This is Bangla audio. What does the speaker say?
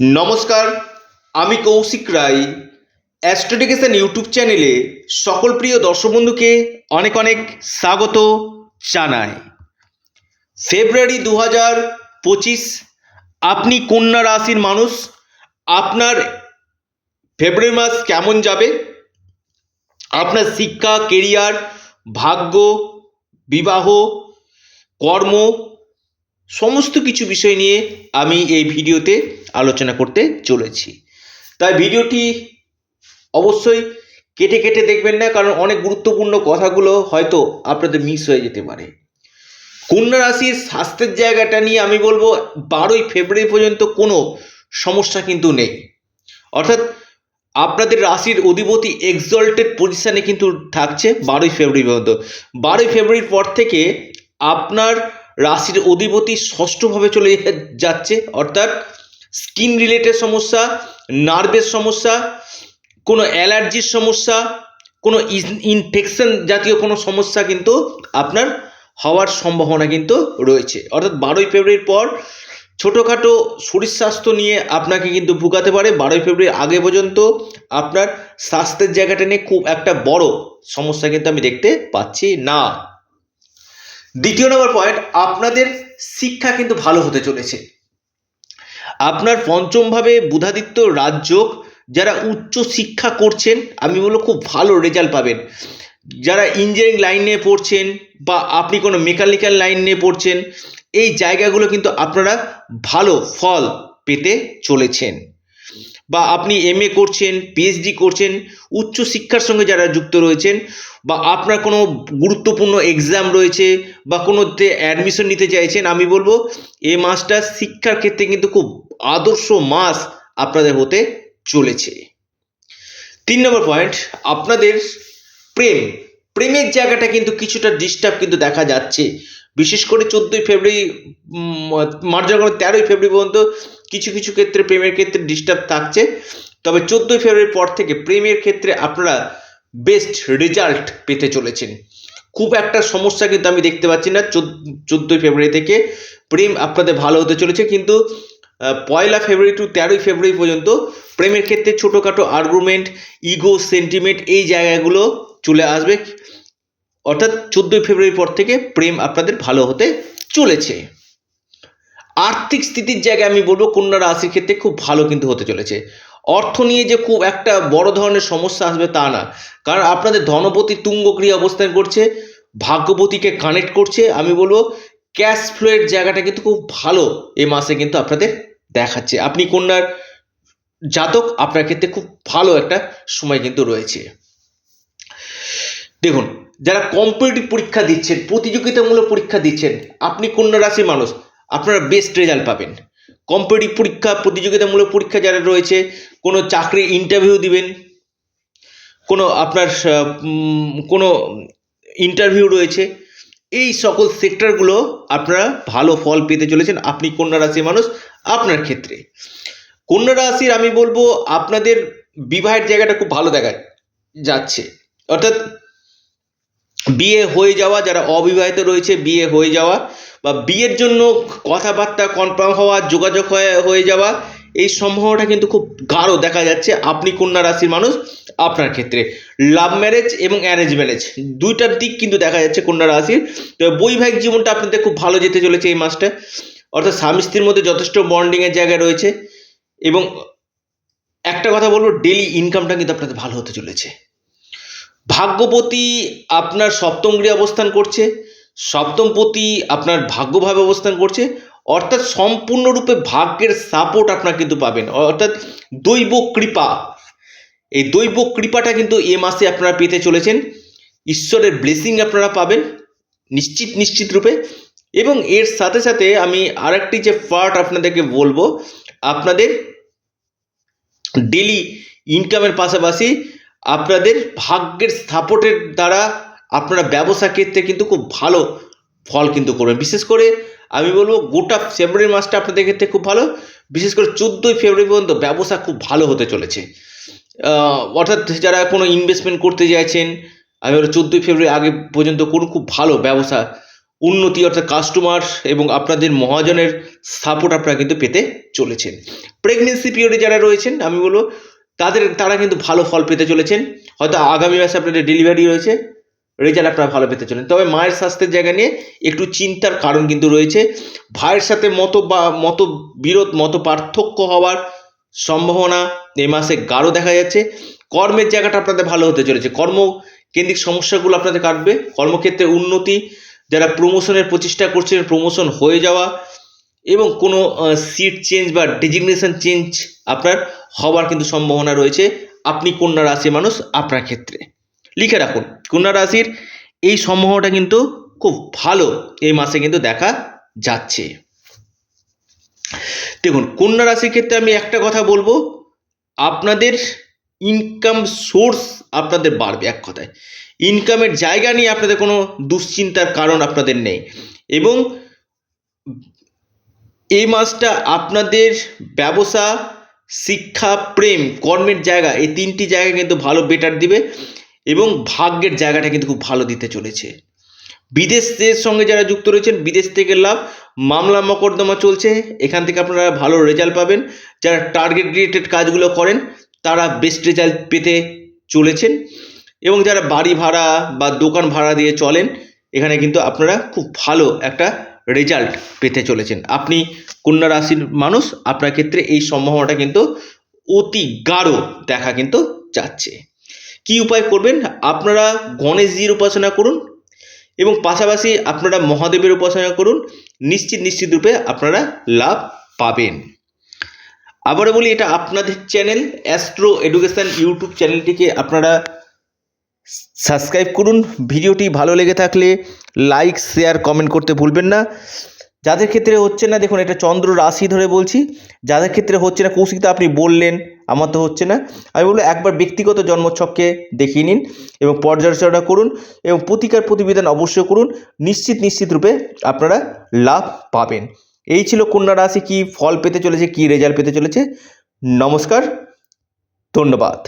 নমস্কার, আমি কৌশিক রায়। অ্যাস্ট্রোডিকেশন ইউটিউব চ্যানেলে সকল প্রিয় দর্শক বন্ধুকে অনেক অনেক স্বাগত জানাই। ফেব্রুয়ারি দু হাজার পঁচিশ, আপনি কন্যা রাশির মানুষ, আপনার ফেব্রুয়ারি মাস কেমন যাবে? আপনার শিক্ষা কেরিয়ার ভাগ্য, বিবাহ, কর্ম সমস্ত কিছু বিষয় নিয়ে আমি এই ভিডিওতে আলোচনা করতে চলেছি। তাই ভিডিওটি অবশ্যই কেটে কেটে দেখবেন না, কারণ অনেক গুরুত্বপূর্ণ কথাগুলো হয়তো আপনাদের মিস হয়ে যেতে পারে। কন্যা রাশির স্বাস্থ্যের জায়গাটা নিয়ে আমি বলব, বারোই ফেব্রুয়ারি পর্যন্ত কোনো সমস্যা কিন্তু নেই। অর্থাৎ আপনাদের রাশির অধিপতি এক্সল্টেড পজিশানে কিন্তু থাকছে বারোই ফেব্রুয়ারি পর্যন্ত। বারোই ফেব্রুয়ারির পর থেকে আপনার রাশির অধিপতি ষষ্ঠভাবে চলে যাচ্ছে, অর্থাৎ স্কিন রিলেটেড সমস্যা নার্ভের সমস্যা, কোনো অ্যালার্জির সমস্যা, কোনো ইনফেকশন জাতীয় কোনো সমস্যা কিন্তু আপনার হওয়ার সম্ভাবনা কিন্তু রয়েছে। অর্থাৎ বারোই ফেব্রুয়ারির পর ছোটোখাটো শরীর স্বাস্থ্য নিয়ে আপনাকে কিন্তু ভুগাতে পারে। বারোই ফেব্রুয়ারি আগে পর্যন্ত আপনার স্বাস্থ্যের জায়গাটা নিয়ে খুব একটা বড় সমস্যা কিন্তু আমি দেখতে পাচ্ছি না। দ্বিতীয় নম্বর পয়েন্ট আপনাদের শিক্ষা কিন্তু ভালো হতে চলেছে। আপনার পঞ্চমভাবে বুধাদিত্য রাজযোগ, যারা উচ্চ শিক্ষা করছেন, আমি বলব খুব ভালো রেজাল্ট পাবেন। যারা ইঞ্জিনিয়ারিং লাইন নিয়ে পড়ছেন, বা আপনি কোনো মেকানিক্যাল লাইন নিয়ে পড়ছেন, এই জায়গাগুলো কিন্তু আপনারা ভালো ফল পেতে চলেছেন। বা আপনি এম এ করছেন পিএইচডি করছেন, উচ্চ শিক্ষার সঙ্গে যারা যুক্ত রয়েছেন বা আপনার কোনো গুরুত্বপূর্ণ এক্সাম রয়েছে বা কোনোতে অ্যাডমিশন নিতে চাইছেন, আমি বলব এ মাসটা শিক্ষার ক্ষেত্রে কিন্তু খুব আদর্শ মাস আপনাদের হতে চলেছে। তিন নম্বর পয়েন্ট আপনাদের প্রেম। প্রেমের জায়গাটা কিন্তু কিছুটা ডিস্টার্ব কিন্তু দেখা যাচ্ছে। বিশেষ করে চোদ্দোই ফেব্রুয়ারি মার্জার তেরোই ফেব্রুয়ারি পর্যন্ত কিছু কিছু ক্ষেত্রে প্রেমের ক্ষেত্রে ডিস্টার্ব থাকছে। তবে চোদ্দোই ফেব্রুয়ারির পর থেকে প্রেমের ক্ষেত্রে আপনারা বেস্ট রেজাল্ট পেতে চলেছেন। খুব একটা সমস্যা কিন্তু আমি দেখতে পাচ্ছি না। চোদ্দোই ফেব্রুয়ারি থেকে প্রেম আপনাদের ভালো হতে চলেছে। কিন্তু পয়লা ফেব্রুয়ারি টু তেরোই ফেব্রুয়ারি পর্যন্ত প্রেমের ক্ষেত্রে ছোটোখাটো আর্গুমেন্ট ইগো সেন্টিমেন্ট এই জায়গাগুলো চলে আসবে। অর্থাৎ চোদ্দোই ফেব্রুয়ারির পর থেকে প্রেম আপনাদের ভালো হতে চলেছে। আর্থিক স্থিতির জায়গায় আমি বলব কন্যা রাশির ক্ষেত্রে খুব ভালো কিন্তু হতে চলেছে। অর্থ নিয়ে যে খুব একটা বড় ধরনের সমস্যা আসবে তা না। কারণ আপনাদের ধনপতি তুঙ্গক্রিয়া অবস্থান করছে, ভাগ্যপতিকে কানেক্ট করছে। আমি বলব ক্যাশ ফ্লোয়ের জায়গাটা কিন্তু খুব ভালো এই মাসে কিন্তু আপনাদের দেখাচ্ছে। আপনি কন্যার জাতক, আপনার ক্ষেত্রে খুব ভালো একটা সময় কিন্তু রয়েছে। দেখুন যারা কম্পিটিটিভ পরীক্ষা দিচ্ছেন, প্রতিযোগিতামূলক পরীক্ষা দিচ্ছেন, আপনি কন্যা রাশির মানুষ, আপনারা বেস্ট রেজাল্ট পাবেন। কম্পিটিটিভ পরীক্ষা, প্রতিযোগিতামূলক পরীক্ষা যারা রয়েছে, কোনো চাকরি ইন্টারভিউ দিবেন, কোনো আপনার কোনো ইন্টারভিউ রয়েছে, এই সকল সেক্টরগুলো আপনারা ভালো ফল পেতে চলেছেন, আপনি কন্যা রাশির মানুষ, আপনার ক্ষেত্রে। কন্যা রাশির, আমি বলব, আপনাদের বিবাহের জায়গাটা খুব ভালো দেখা যাচ্ছে। অর্থাৎ বিয়ে হয়ে যাওয়া, যারা অবিবাহিত রয়েছে, বিয়ে হয়ে যাওয়া বা বিয়ের জন্য কথাবার্তা কনফার্ম হওয়া, যোগাযোগ হয়ে হয়ে যাওয়া, এই সম্ভাবনাটা কিন্তু খুব গাঢ় দেখা যাচ্ছে। আপনি কন্যা রাশির মানুষ, আপনার ক্ষেত্রে। লাভ ম্যারেজ এবং অ্যারেঞ্জ ম্যারেজ দুইটার দিক কিন্তু দেখা যাচ্ছে কন্যা রাশির। তো বৈবাহিক জীবনটা আপনাদের খুব ভালো যেতে চলেছে এই মাসটা। অর্থাৎ স্বামী স্ত্রীর মধ্যে যথেষ্ট বন্ডিংয়ের জায়গা রয়েছে এবং একটা কথা বলব ডেলি ইনকামটা কিন্তু আপনাদের ভালো হতে চলেছে। ভাগ্যপতি আপনার সপ্তম গৃহে অবস্থান করছে সপ্তমপতি আপনার ভাগ্যভাবে অবস্থান করছে, অর্থাৎ সম্পূর্ণরূপে ভাগ্যের সাপোর্ট আপনারা কিন্তু পাবেন, অর্থাৎ দৈব কৃপা। এই দৈব কৃপাটা কিন্তু এ মাসে আপনারা পেতে চলেছেন, ঈশ্বরের ব্লেসিং আপনারা পাবেন, নিশ্চিত নিশ্চিত রূপে। এবং এর সাথে সাথে আমি আরেকটি যে পার্ট আপনাদেরকে বলব, আপনাদের ডেলি ইনকামের পাশাপাশি আপনাদের ভাগ্যের সাপোর্টের দ্বারা আপনারা ব্যবসা ক্ষেত্রে কিন্তু খুব ভালো ফল কিন্তু করবেন। বিশেষ করে আমি বলব গোটা ফেব্রুয়ারি মাসটা আপনাদের ক্ষেত্রে খুব ভালো। বিশেষ করে চোদ্দোই ফেব্রুয়ারি পর্যন্ত ব্যবসা খুব ভালো হতে চলেছে। অর্থাৎ যারা কোনো ইনভেস্টমেন্ট করতে চাইছেন আমি বলব চোদ্দোই ফেব্রুয়ারি আগে পর্যন্ত কোনো খুব ভালো ব্যবসা। উন্নতি অর্থাৎ কাস্টমার এবং আপনাদের মহাজনের সাপোর্ট আপনারা কিন্তু পেতে চলেছেন। প্রেগনেন্সি পিরিয়ডে যারা রয়েছেন, আমি বলব তাদের, তারা কিন্তু ভালো ফল পেতে চলেছেন। হয়তো আগামী মাসে আপনাদের ডেলিভারি রয়েছে রেজাল্ট আপনারা ভালো পেতে চলেন। তবে মায়ের স্বাস্থ্যের জায়গা নিয়ে একটু চিন্তার কারণ কিন্তু রয়েছে। ভাইয়ের সাথে মত বা মত বিরোধ, মত পার্থক্য হওয়ার সম্ভাবনা এই মাসে গাঢ় দেখা যাচ্ছে। কর্মের জায়গাটা আপনাদের ভালো হতে চলেছে। কর্ম কেন্দ্রিক সমস্যাগুলো আপনাদের কাটবে। কর্মক্ষেত্রে উন্নতি, যারা প্রমোশনের প্রচেষ্টা করছেন প্রমোশন হয়ে যাওয়া এবং কোনো সিট চেঞ্জ বা ডেজিগনেশন চেঞ্জ আপনার হওয়ার কিন্তু সম্ভাবনা রয়েছে। আপনি কন্যা রাশির মানুষ আপনার ক্ষেত্রে। লিখে রাখুন, কন্যা রাশির এই সম্ভাবনাটা কিন্তু খুব ভালো এই মাসে কিন্তু দেখা যাচ্ছে। দেখুন, কন্যা রাশির ক্ষেত্রে আমি একটা কথা বলব, আপনাদের ইনকাম সোর্স আপনাদের বাড়বে এক কথায়। ইনকামের জায়গা নিয়ে আপনাদের কোনো দুশ্চিন্তার কারণ আপনাদের নেই এবং এই মাসটা আপনাদের ব্যবসা শিক্ষা, প্রেম, কর্মের জায়গা, এই তিনটি জায়গা কিন্তু ভালো বেটার দিবে এবং ভাগ্যের জায়গাটা কিন্তু খুব ভালো দিতে চলেছে। বিদেশের সঙ্গে যারা যুক্ত রয়েছেন, বিদেশ থেকে লাভ, মামলা মকদ্দমা চলছে, এখান থেকে আপনারা ভালো রেজাল্ট পাবেন। যারা টার্গেট রিলেটেড কাজগুলো করেন, তারা বেস্ট রেজাল্ট পেতে চলেছেন এবং যারা বাড়ি ভাড়া বা দোকান ভাড়া দিয়ে চলেন, এখানে কিন্তু আপনারা খুব ভালো একটা রেজাল্ট পেতে চলেছেন। আপনি কন্যা রাশির মানুষ, আপনার ক্ষেত্রে এই সম্ভাবনাটা কিন্তু অতি গাঢ় দেখা কিন্তু যাচ্ছে। কি উপায় করবেন? আপনারা গণেশজির উপাসনা করুন এবং পাশাপাশি আপনারা মহাদেবের উপাসনা করুন। নিশ্চিত নিশ্চিত রূপে আপনারা লাভ পাবেন। আবারও বলি, এটা আপনাদের চ্যানেল অ্যাস্ট্রো এডুকেশন ইউটিউব চ্যানেলটিকে আপনারা সাবস্ক্রাইব করুন। ভিডিওটি ভালো লেগে থাকলে লাইক, শেয়ার, কমেন্ট করতে ভুলবেন না। যাদের ক্ষেত্রে হচ্ছে না, দেখুন এটা চন্দ্র রাশি ধরে বলছি। যাদের ক্ষেত্রে হচ্ছে না কৌশিকতা আপনি বললেন, আমার তো হচ্ছে না। আমি বলব একবার ব্যক্তিগত জন্মছককে দেখিয়ে নিন এবং পর্যালোচনা করুন এবং প্রতিকার প্রতিবেদন অবশ্যই করুন। নিশ্চিত নিশ্চিত রূপে আপনারা লাভ পাবেন। এই ছিল কন্যা রাশি, কী ফল পেতে চলেছে, কী রেজাল্ট পেতে চলেছে। নমস্কার, ধন্যবাদ।